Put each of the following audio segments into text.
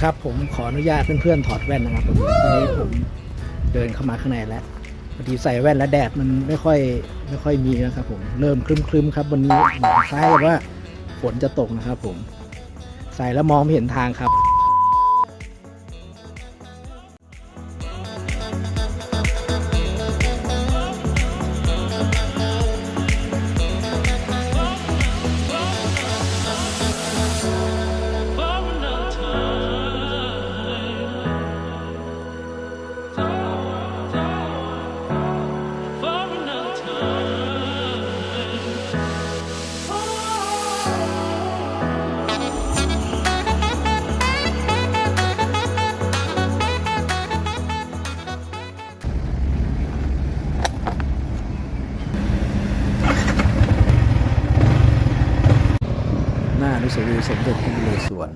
ครับผมขออนุญาตเพื่อนๆถอดแว่นนะครับผมตอนนี้ผมเดินเข้ามาข้างในแล้วพอดีใส่แว่นแล้วแดดมันไม่ค่อยไม่ค่อยมีนะครับผมเริ่มครึมๆครับวันนี้คล้ายกับว่าฝนจะตกนะครับผมใส่แล้วมองไม่เห็นทางครับ ด็จพระนเรศวร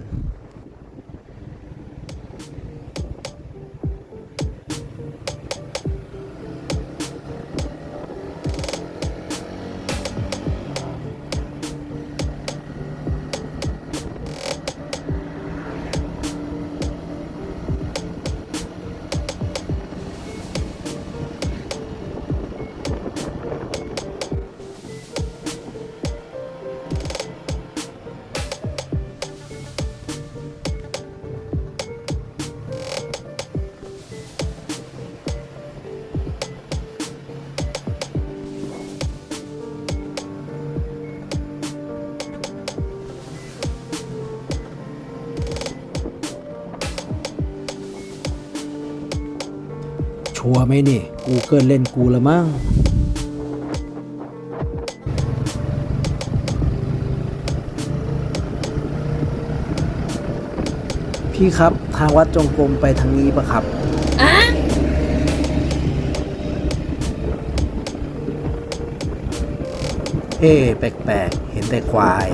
ชัวร์ไหมนี่กูเกิลเล่นกูละมั้งพี่ครับทางวัดจงกรมไปทางนี้ปะครับเอ๊ะแปลกๆ เห็นแต่ควาย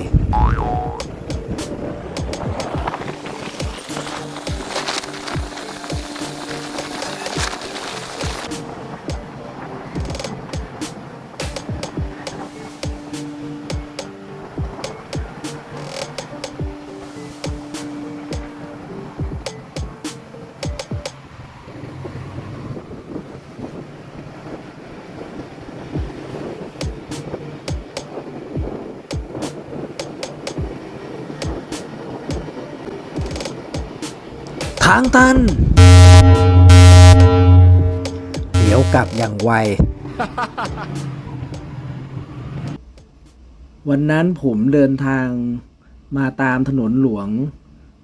ทางตันเดี๋ยวกลับอย่างไว วันนั้นผมเดินทางมาตามถนนหลวง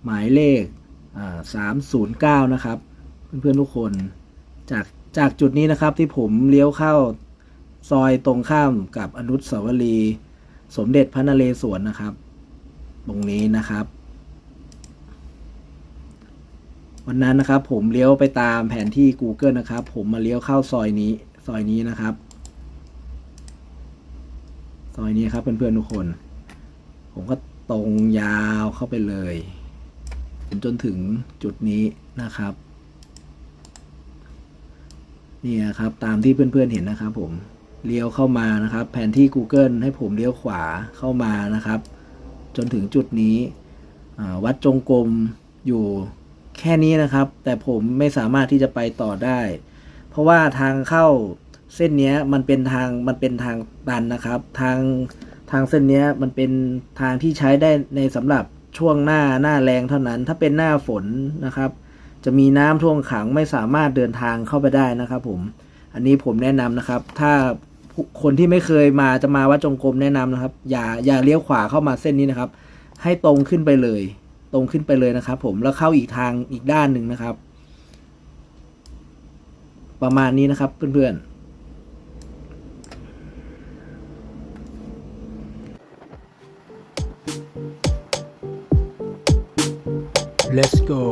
หมายเลขสามศูนย์เก้านะครับ เพื่อนๆทุกคนจากจากจุดนี้นะครับที่ผมเลี้ยวเข้าซอยตรงข้ามกับอนุสาวรีย์สมเด็จพระนเรศวรนะครับ ตรงนี้นะครับ วันนั้นนะครับ ผมเลี้ยวไปตามแผนที่ Google นะครับ ผมมาเลี้ยวเข้าซอยนี้ ซอยนี้นะครับ ซอยนี้ครับเพื่อนๆทุกคน ผมก็ตรงยาวเข้าไปเลยจนถึงจุดนี้นะครับนี่นะครับตามที่เพื่อนๆเห็นนะครับผมเลี้ยวเข้ามานะครับ แผนที่ Google ให้ผมเลี้ยวขวาเข้ามานะครับ จนถึงจุดนี้วัดจงกรมอยู่ แค่นี้นะครับ แต่ผมไม่สามารถที่จะไปต่อได้ เพราะว่าทางเข้าเส้นนี้มันเป็นทางมันเป็นทางตันนะครับ ทางทางเส้นนี้มันเป็นทางที่ใช้ได้ในสำหรับช่วงหน้าหน้าแรงเท่านั้น ถ้าเป็นหน้าฝนนะครับ จะมีน้ำท่วมขังไม่สามารถเดินทางเข้าไปได้นะครับ ผม อันนี้ผมแนะนำนะครับ ถ้าคนที่ไม่เคยมาจะมาวัดจงกรมแนะนำนะครับ อย่าอย่าเลี้ยวขวาเข้ามาเส้นนี้นะครับ ให้ตรงขึ้นไปเลย ตรงขึ้นไปเลยนะครับ ผมแล้วเข้าอีกทางอีกด้านหนึ่งนะครับ ประมาณนี้นะครับเพื่อนๆ let's go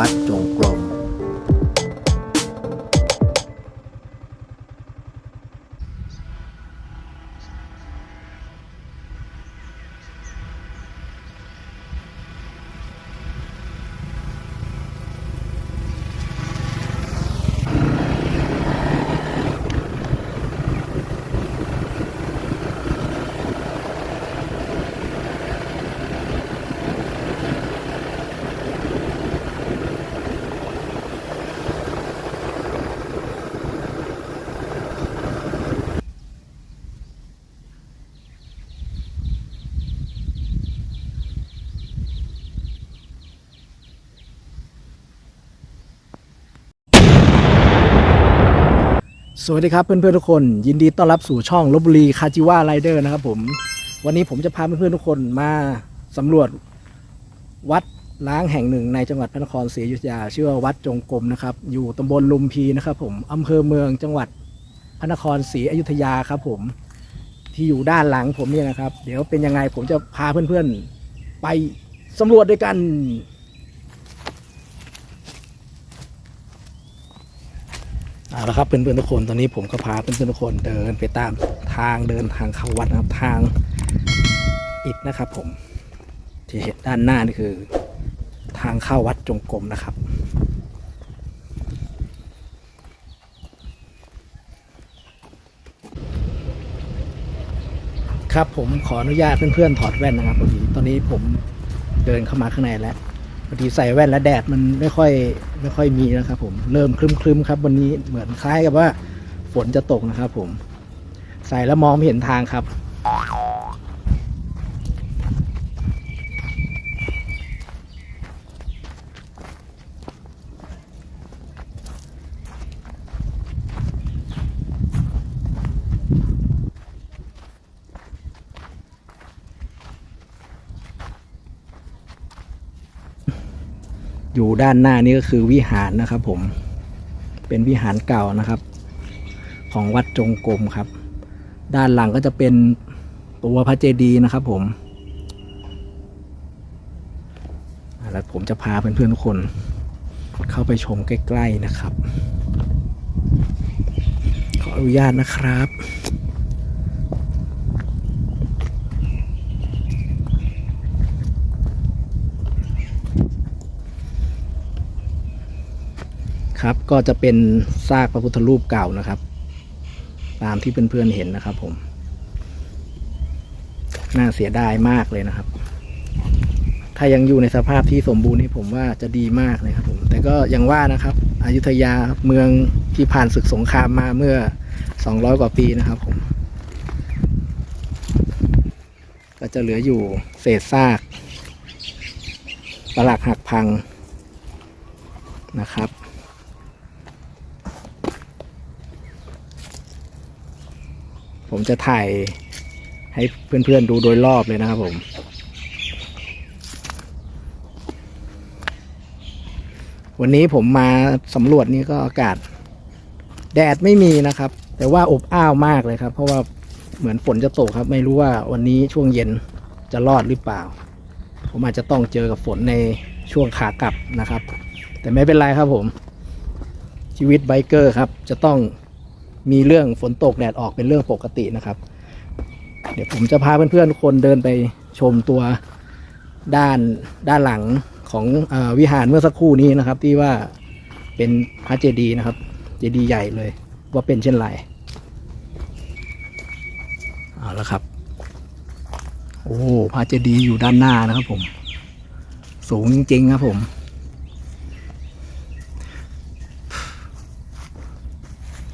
black สวัสดีครับเพื่อนๆทุกคน ยินดีต้อนรับสู่ช่องลบบุรีคาจิว่าไรเดอร์นะครับผมวันนี้ผมจะพาเพื่อนๆทุกคนมาสำรวจวัดล้างแห่งหนึ่งในจังหวัดพระนครศรีอยุธยาชื่อว่าวัดจงกรมนะครับ อยู่ตำบลลุมพีนะครับ ผมอำเภอเมืองจังหวัดพระนครศรีอยุธยาครับ ผมที่อยู่ด้านหลังผมเนี่ยนะครับ เดี๋ยวเป็นยังไงผมจะพาเพื่อนๆไปสำรวจด้วยกัน เอาละครับเพื่อนๆทุกคนตอนนี้ผมก็พาเพื่อนๆทุกคนเดินไปตามทางเดินทางเข้าวัดนะครับทางอิฐนะครับ ผมที่เห็นด้านหน้านี่คือ ทางเข้าวัดจงกรมนะครับ ครับผมขออนุญาตเพื่อนๆถอดแว่นนะครับพอดีตอนนี้ผมเดินเข้ามาข้างในแล้ว พอดีใส่แว่นแล้วแดดมันไม่ค่อยไม่ค่อยมีนะครับผมเริ่มครึมๆครับ วันนี้เหมือนคล้ายกับว่าฝนจะตกนะครับผม ใส่แล้วมองไม่เห็นทางครับ อยู่ด้านหน้านี้ก็คือวิหารนะครับ ผม เป็นวิหารเก่านะครับ ของวัดจงกรมครับ ด้านหลังก็จะเป็นตัวพระเจดีย์นะครับ ผมแล้วผมจะพาเพื่อนๆทุกคนเข้าไปชมใกล้ ๆนะครับ ขออนุญาตนะครับ ครับ ก็จะเป็นซากพระพุทธรูปเก่านะครับ ตามที่เพื่อนๆเห็นนะครับ ผม น่าเสียดายมากเลยนะครับ ถ้ายังอยู่ในสภาพที่สมบูรณ์นี่ผมว่าจะดีมากเลยครับ ผม แต่ก็ยังว่านะครับอยุธยาเมืองที่ผ่านศึกสงครามมาเมื่อ 200 กว่าปีนะครับ ผม ก็จะเหลืออยู่เศษซากปลักหักพังนะครับ ผมจะถ่ายให้เพื่อนๆดูโดยรอบเลยนะครับผมวันนี้ผมมาสำรวจนี่ก็อากาศ แดดไม่มีนะครับ แต่ว่าอบอ้าวมากเลยครับ เพราะว่าเหมือนฝนจะตกครับ ไม่รู้ว่าวันนี้ช่วงเย็นจะรอดหรือเปล่า ผมอาจจะต้องเจอกับฝนในช่วงขากลับนะครับ แต่ไม่เป็นไรครับผม ชีวิตไบเกอร์ครับ จะต้อง มีเรื่องฝนตกแดดออกเป็นเรื่องปกตินะครับ เดี๋ยวผมจะพาเพื่อนๆทุกคนเดินไปชมตัวด้านด้านหลังของอวิหารเมื่อสักครู่นี้นะครับ ที่ว่าเป็นพระเจดีย์นะครับ เจดีย์ใหญ่เลย ว่าเป็นเช่นไรเอาละครับโอ้พระเจดีย์อยู่ด้านหน้านะครับผม สูงจริงๆครับผม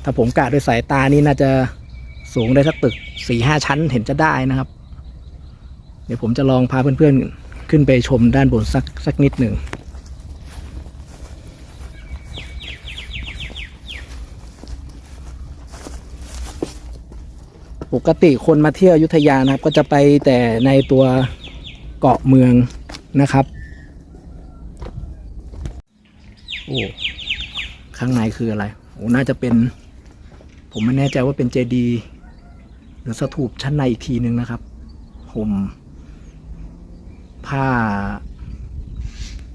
ถ้าผมกะด้วยสายตานี่น่าจะสูงได้สักตึกสี่ห้าชั้นเห็นจะได้นะครับ เดี๋ยวผมจะลองพาเพื่อนๆขึ้นไปชมด้านบนสักสักนิดหนึ่งปกติคนมาเที่ยวยุธยานะครับ ก็จะไปแต่ในตัวเกาะเมืองนะครับโอ้ข้างในคืออะไรโอ้น่าจะเป็น ผมไม่แน่ใจว่าเป็นเจดีหรือสถูปชั้นในอีกทีหนึ่งนะครับผมผ้า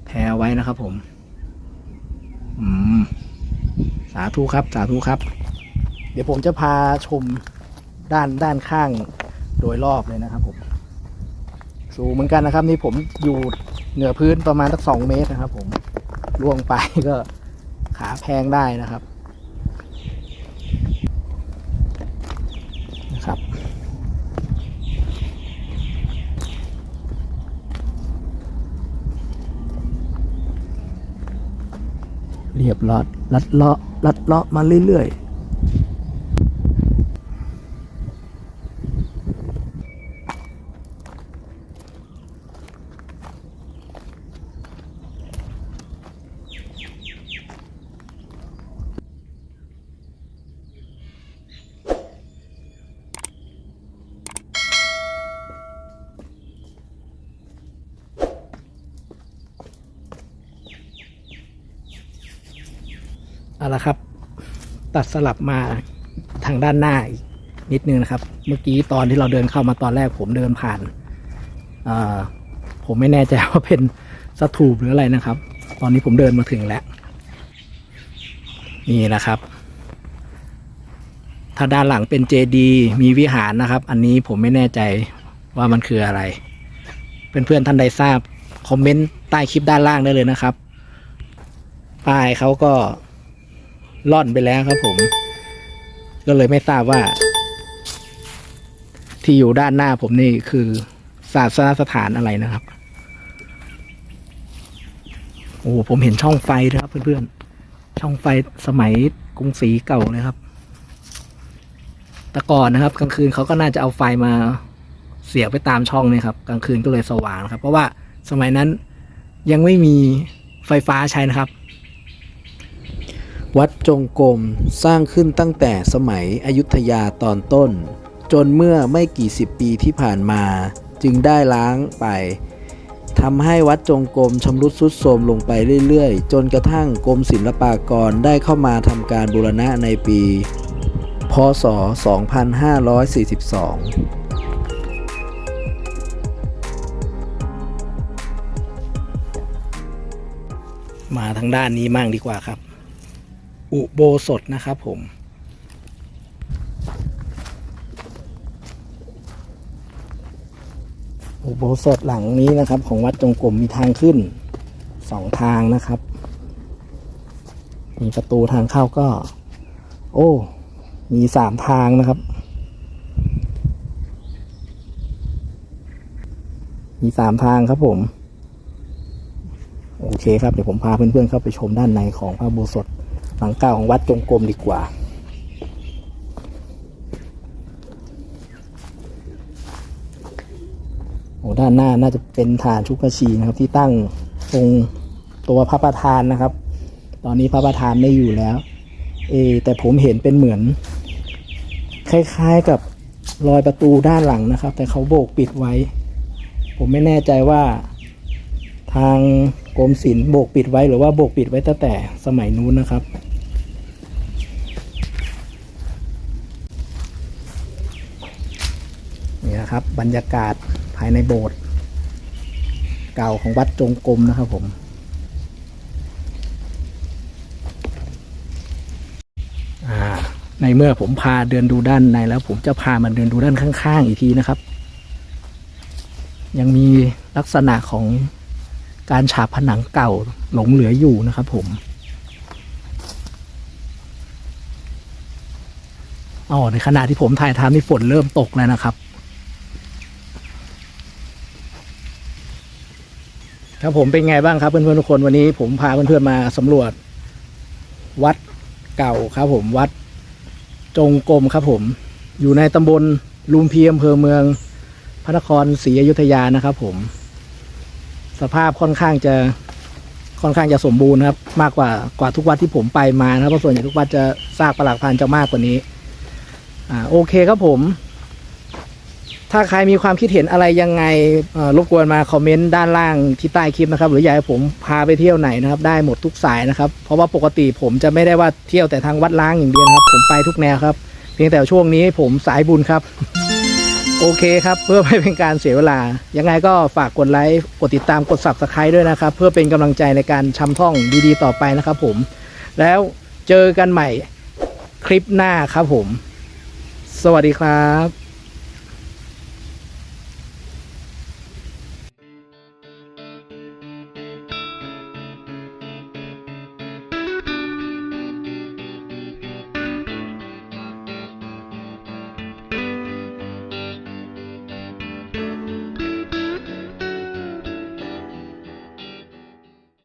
แพรไว้นะครับผม อืม สาธุครับ สาธุครับ เดี๋ยวผมจะพาชมด้านด้านข้างโดยรอบเลยนะครับผม สูงเหมือนกันนะครับ นี่ผมอยู่เหนือพื้นประมาณสักสองเมตรนะครับผม ล่วงไปก็ขาแพงได้นะครับ เรี ยบร้อยลัดเลาะลัดเลาะมาเรื่อย เอาละครับ ตัดสลับมาทางด้านหน้าอีกนิดนึงนะครับ เมื่อกี้ตอนที่เราเดินเข้ามาตอนแรกผมเดินผ่านผมไม่แน่ใจว่าเป็นสถูปหรืออะไรนะครับ ตอนนี้ผมเดินมาถึงแล้ว นี่นะครับ ถ้าด้านหลังเป็นเจดีมีวิหารนะครับ อันนี้ผมไม่แน่ใจว่ามันคืออะไร เพื่อนๆท่านใดทราบ คอมเมนต์ใต้คลิปด้านล่างได้เลยนะครับ ป้ายเขาก็ ล่อนไปแล้วครับผม ก็เลยไม่ทราบว่า ที่อยู่ด้านหน้าผมนี่คือศาสนสถานอะไรนะครับ โอ้ผมเห็นช่องไฟด้วยครับเพื่อนๆ ช่องไฟสมัยกรุงศรีเก่าเลยครับ แต่ก่อนนะครับ กลางคืนเขาก็น่าจะเอาไฟมาเสียบไปตามช่องนี่ครับ กลางคืนก็เลยสว่างครับ เพราะว่าสมัยนั้นยังไม่มีไฟฟ้าใช้นะครับ วัดจงกรมสร้างขึ้นตั้งแต่สมัยอยุธยาตอนต้น จนเมื่อไม่กี่สิบปีที่ผ่านมา จึงได้ล้างไปทำให้วัดจงกรมชำรุดทรุดโทรมลงไปเรื่อยๆ จนกระทั่งกรมศิลปากรได้เข้ามาทำการบูรณะในปี พศ 2542มาทางด้านนี้มั่งดีกว่าครับ อุโบสถนะครับผมอุโบสถหลังนี้นะครับ ของวัดจงกรมมีทางขึ้นสองทางนะครับ มีประตูทางเข้าก็ โอ้ มีสามทางนะครับ มีสามทางครับผม โอเคครับ เดี๋ยวผมพาเพื่อนๆเข้าไปชมด้านในของพระอุโบสถ หลังเก่าของวัดจงกรมดีกว่า โอ้ด้านหน้าน่าจะเป็นฐานชุกชีนะครับ ที่ตั้งตรงตัวพระประธานนะครับ ตอนนี้พระประธานไม่อยู่แล้วเออแต่ผมเห็นเป็นเหมือน คล้ายๆกับรอยประตูด้านหลังนะครับ แต่เขาโบกปิดไว้ ผมไม่แน่ใจว่าทางกรมศิลป์โบกปิดไว้หรือว่าโบกปิดไว้ตั้งแต่สมัยนู้นนะครับ นะครับ บรรยากาศภายในโบสถ์เก่าของวัดจงกรมนะครับผม ในเมื่อผมพาเดินดูด้านในแล้ว ผมจะพามันเดินดูด้านข้าง ๆ อีกทีนะครับ ยังมีลักษณะของการฉาบผนังเก่าหลงเหลืออยู่นะครับผมอ๋อในขณะที่ผมถ่ายทำนี่ฝนเริ่มตกแล้วนะครับ ครับผมเป็นไงบ้างครับเพื่อนๆทุกคนวันนี้ผมพาเพื่อนๆมาสำรวจ วัดเก่าครับ ผมวัดจงกรมครับผม อยู่ในตำบลลุมพีอำเภอเมืองพระนครศรีอยุธยานะครับ ผม สภาพค่อนข้างจะค่อนข้างจะสมบูรณ์ครับ มากกว่ากว่าทุกวัดที่ผมไปมานะครับเพราะส่วนใหญ่ทุกวัดจะซากปลักพันจะมากกว่านี้ อ่าโอเคครับผม ถ้าใครมีความคิดเห็นอะไรยังไงรบกวนมาคอมเมนต์ด้านล่างที่ใต้คลิปนะครับ หรืออยากให้ผมพาไปเที่ยวไหนนะครับ ได้หมดทุกสายนะครับ เพราะว่าปกติผมจะไม่ได้ว่าเที่ยวแต่ทางวัดล้างอย่างเดียวนครับ ผมไปทุกแนวครับ เพียงแต่ช่วงนี้ผมสายบุญครับ โอเคครับ เพื่อไม่เป็นการเสียเวลา ยังไงก็ฝากกดไลค์กดติดตามกด subscribe ด้วยนะครับ เพื่อเป็นกำลังใจในการชำท่องดีๆ ต่อไปนะครับ ผม แล้วเจอกันใหม่คลิปหน้าครับผม สวัสดีครับ